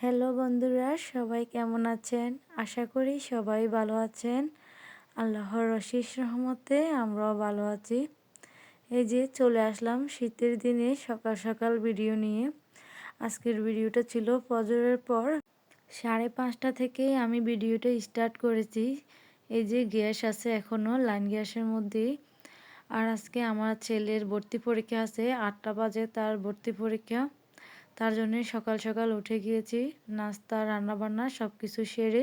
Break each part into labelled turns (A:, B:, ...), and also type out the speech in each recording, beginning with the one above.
A: Hello বন্ধুরা, সবাই কেমন আছেন? আশা করি সবাই ভালো আছেন। আল্লাহর অশেষ রহমতে আমরাও ভালো আছি। এই যে চলে আসলাম শীতের দিনে সকাল সকাল ভিডিও নিয়ে। আজকের ভিডিওটা ছিল ফজরের পর। সাড়ে পাঁচটা থেকে আমি ভিডিওটা স্টার্ট করেছি। এই যে গ্যাস আছে এখনও লাইন গ্যাসের মধ্যেই আর আজকে আমার ছেলের ভর্তি পরীক্ষা আছে, আটটা বাজে তার ভর্তি পরীক্ষা। তার জন্যে সকাল সকাল উঠে গিয়েছি, নাস্তা, রান্নাবান্না সব কিছু সেরে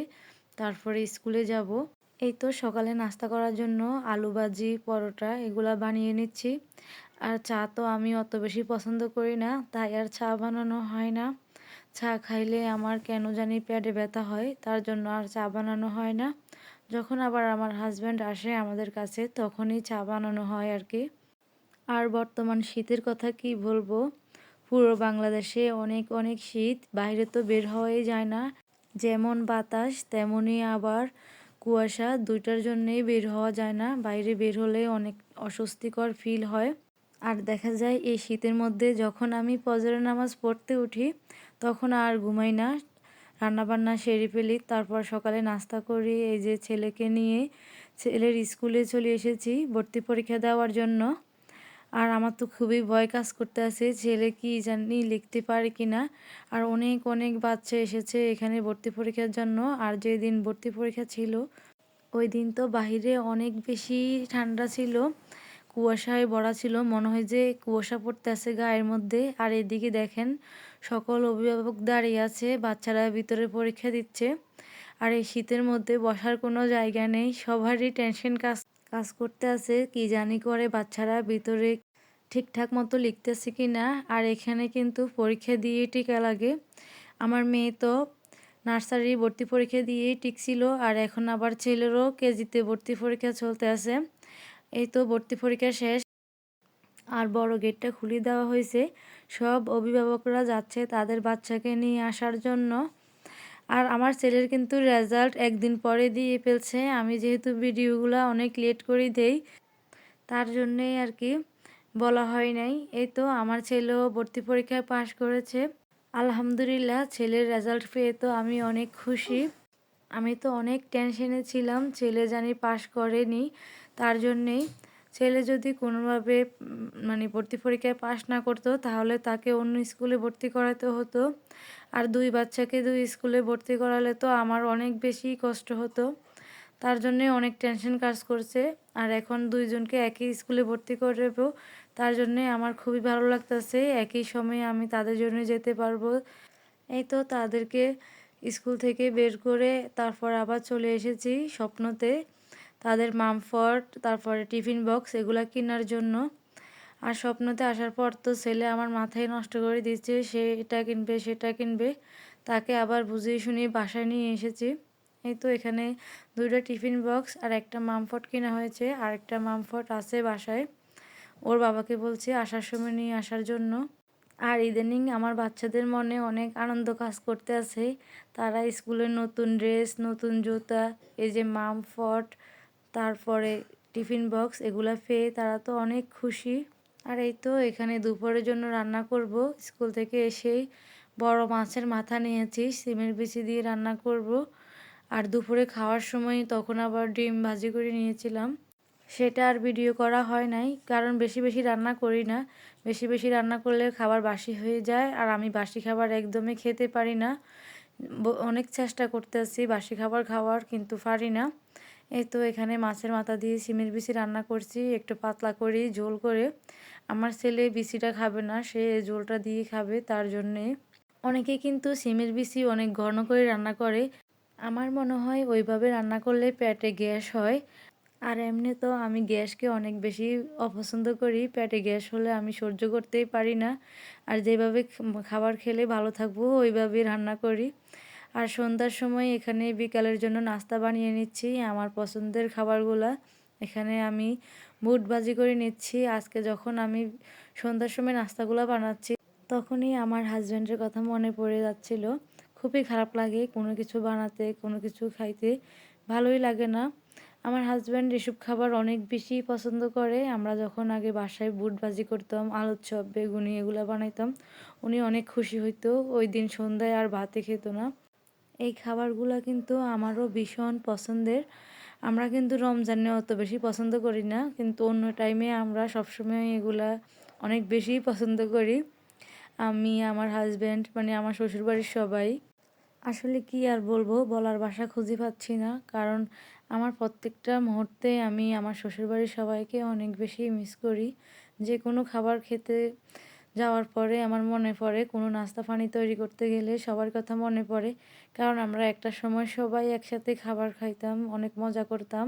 A: তারপরে স্কুলে যাব। এই তো সকালে নাস্তা করার জন্য আলু ভাজি, পরোটা এগুলা বানিয়ে নিচ্ছি। আর চা তো আমি অত বেশি পছন্দ করি না, তাই আর চা বানানো হয় না। চা খাইলে আমার কেন জানি পেটে ব্যথা হয়, তার জন্য আর চা বানানো হয় না। যখন আবার আমার হাজব্যান্ড আসে আমাদের কাছে, তখনই চা বানানো হয় আর কি। আর বর্তমান শীতের কথা কি বলব? পুরো বাংলাদেশে অনেক অনেক শীত। বাইরে তো বের হওয়াই যায় না। যেমন বাতাস, তেমনই আবার কুয়াশা। দুইটার জন্যেই বের হওয়া যায় না। বাইরে বের হলে অনেক অস্বস্তিকর ফিল হয়। আর দেখা যায়, এই শীতের মধ্যে যখন আমি পজরের নামাজ পড়তে উঠি, তখন আর ঘুমাই না। রান্নাবান্না সেরে ফেলি, তারপর সকালে নাস্তা করি। এই যে ছেলেকে নিয়ে ছেলের স্কুলে চলে এসেছি ভর্তি পরীক্ষা দেওয়ার জন্য। আর আমার তো খুবই ভয় কাজ করতে আছে, ছেলে কি জানি লিখতে পারে কি না আর অনেক অনেক বাচ্চা এসেছে এখানে ভর্তি পরীক্ষার জন্য, আর যেদিন ভর্তি পরীক্ষা ছিল, ওই দিন তো বাহিরে অনেক বেশি ঠান্ডা ছিল, কুয়াশায় ভরা ছিল, মনে হয় যে কুয়াশা পড়তে আছে গায়ের মধ্যে। আর এদিকে দেখেন, সকল অভিভাবক দাঁড়িয়ে আছে, বাচ্চারা ভিতরে পরীক্ষা দিচ্ছে। আর এই শীতের মধ্যে বসার কোনো জায়গা নেই, সবারই টেনশন কাজ কাজ করতে আছে, কি জানি করে বাচ্চারা ভিতরে ঠিকঠাক মতো লিখতেছে কি না। আর এখানে কিন্তু পরীক্ষা দিয়ে টিকা লাগে। আমার মেয়ে তো নার্সারি ভর্তি পরীক্ষা দিয়েই টিকছিল আর এখন আবার ছেলেরও কেজিতে ভর্তি পরীক্ষা চলতে আছে। এই তো ভর্তি পরীক্ষা শেষ। আর বড় গেটটা খুলে দেওয়া হয়েছে। সব অভিভাবকরা যাচ্ছে তাদের বাচ্চাকে নিয়ে আসার জন্য। আর আমার ছেলের কিন্তু রেজাল্ট একদিন পরে দিয়ে ফেলছে। আমি যেহেতু ভিডিওগুলো অনেক লেট করে দেই, তার জন্যেই আর কি বলা হয় নাই। এই তো আমার ছেলেও ভর্তি পরীক্ষায় পাশ করেছে। আলহামদুলিল্লাহ, ছেলের রেজাল্ট পেয়ে তো আমি অনেক খুশি। আমি তো অনেক টেনশনে ছিলাম, ছেলে জানি পাশ করেনি, তার জন্যেই ছেলে যদি কোনোভাবে মানে ভর্তি পরীক্ষায় পাশ না করতো, তাহলে তাকে অন্য স্কুলে ভর্তি করাতে হতো। আর দুই বাচ্চাকে দুই স্কুলে ভর্তি করালে তো আমার অনেক বেশি কষ্ট হতো। তার জন্যে অনেক টেনশন কাজ করছে। আর এখন দুইজনকে একই স্কুলে ভর্তি করব, তার জন্যে আমার খুবই ভালো লাগতেছে। একই সময়ে আমি তাদের জন্য যেতে পারব। এই তো তাদেরকে স্কুল থেকে বের করে তারপর আবার চলে এসেছি স্বপ্নতে। তাদের মামফট তারপরে টিফিন বক্স এগুলো কেনার জন্য। আর স্বপ্নতে আসার পর তো ছেলে আমার মাথায় নষ্ট করে দিচ্ছে সে এটা কিনবে, সেটা কিনবে। তাকে আবার বুঝিয়ে শুনিয়ে বাসায় নিয়ে এসেছি। এই তো এখানে দুইটা টিফিন বক্স আর একটা মামফট কেনা হয়েছে, আর একটা মামফট আছে বাসায়। ওর বাবাকে বলছে আসার সময় নিয়ে আসার জন্য। আর ইদানিং আমার বাচ্চাদের মনে অনেক আনন্দ কাজ করতে আছে। তারা স্কুলের নতুন ড্রেস, নতুন জুতা, এই যে মামফট তারপরে টিফিন বক্স এগুলা পেয়ে তারা তো অনেক খুশি। আর এই তো এখানে দুপুরের জন্য রান্না করব। স্কুল থেকে এসেই বড় মাছের মাথা নিয়েছি, সিমের বিচি দিয়ে রান্না করব। আর দুপুরে খাওয়ার সময় তখন আবার ডিম ভাজি করে নিয়েছিলাম। সেটা আর ভিডিও করা হয় নাই, কারণ বেশি বেশি রান্না করি না। বেশি বেশি রান্না করলে খাবার বাসি হয়ে যায়, আর আমি বাসি খাবার একদমই খেতে পারি না। অনেক চেষ্টা করতে আসছি বাসি খাবার খাওয়ার, কিন্তু পারি না। এই তো এখানে মাছের মাথা দিয়ে সিমের বিচি রান্না করছি, একটু পাতলা করি ঝোল করে। আমার ছেলে বিচিটা খাবে না, সে ঝোলটা দিয়ে খাবে, তার জন্যে। অনেকে কিন্তু সিমের বিচি অনেক ঘন করে রান্না করে। আমার মনে হয় ওইভাবে রান্না করলে পেটে গ্যাস হয়। আর এমনি তো আমি গ্যাসকে অনেক বেশি অপছন্দ করি, পেটে গ্যাস হলে আমি সহ্য করতেই পারি না। আর যেভাবে খাবার খেলে ভালো থাকব, ওইভাবেই রান্না করি। আর সন্ধ্যার সময় এখানে বিকালের জন্য নাস্তা বানিয়ে নিচ্ছি আমার পছন্দের খাবারগুলা। এখানে আমি বুট ভাজি করে নিচ্ছি। আজকে যখন আমি সন্ধ্যার সময় নাস্তাগুলো বানাচ্ছি, তখনই আমার হাজব্যান্ডের কথা মনে পড়ে যাচ্ছিল। খুবই খারাপ লাগে কোনো কিছু বানাতে, কোনো কিছু খাইতে। ভালোই লাগে না। আমার হাজব্যান্ড এসব খাবার অনেক বেশি পছন্দ করে। আমরা যখন আগে বাসায় বুট ভাজি করতাম, আলুর চপ, বেগুনি এগুলো বানাইতাম, উনি অনেক খুশি হইতো। ওই দিন সন্ধ্যায় আর ভাতে খেত না। এই খাবারগুলো কিন্তু আমারও ভীষণ পছন্দের। আমরা কিন্তু রমজানে অত বেশি পছন্দ করি না, কিন্তু অন্য টাইমে আমরা সবসময় এগুলা অনেক বেশি পছন্দ করি। আমি, আমার হাজব্যান্ড মানে আমার শ্বশুরবাড়ির সবাই। আসলে কি আর বলব, বলার ভাষা খুঁজে পাচ্ছি না, কারণ আমার প্রত্যেকটা মুহূর্তে আমি আমার শ্বশুরবাড়ির সবাইকে অনেক বেশি মিস করি। যে কোনো খাবার খেতে যাওয়ার পরে আমার মনে পড়ে কোনো নাস্তা পানি তৈরি করতে গেলে সবার কথা মনে পড়ে। কারণ আমরা একটা সময় সবাই একসাথে খাবার খাইতাম, অনেক মজা করতাম।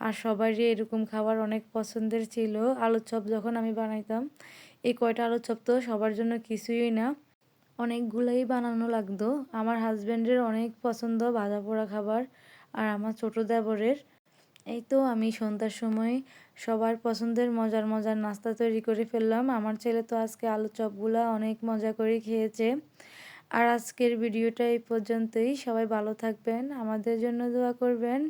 A: আর সবারই এরকম খাবার অনেক পছন্দের ছিল। আলুর চপ যখন আমি বানাইতাম, এই কয়টা আলুর চপ তো সবার জন্য কিছুই না। অনেকগুলোই বানানো লাগতো। আমার হাজব্যান্ডের অনেক পছন্দ ভাজা পোড়া খাবার আর আমার ছোটো দেবরের। এই তো আমি সন্ধ্যার সময় সবার পছন্দের মজার মজার নাস্তা তৈরি করে ফেললাম। আমার ছেলে তো আজকে আলু চপগুলা অনেক মজা করে খেয়েছে। আর আজকের ভিডিওটা এই পর্যন্তই। সবাই ভালো থাকবেন, আমাদের জন্য দোয়া করবেন।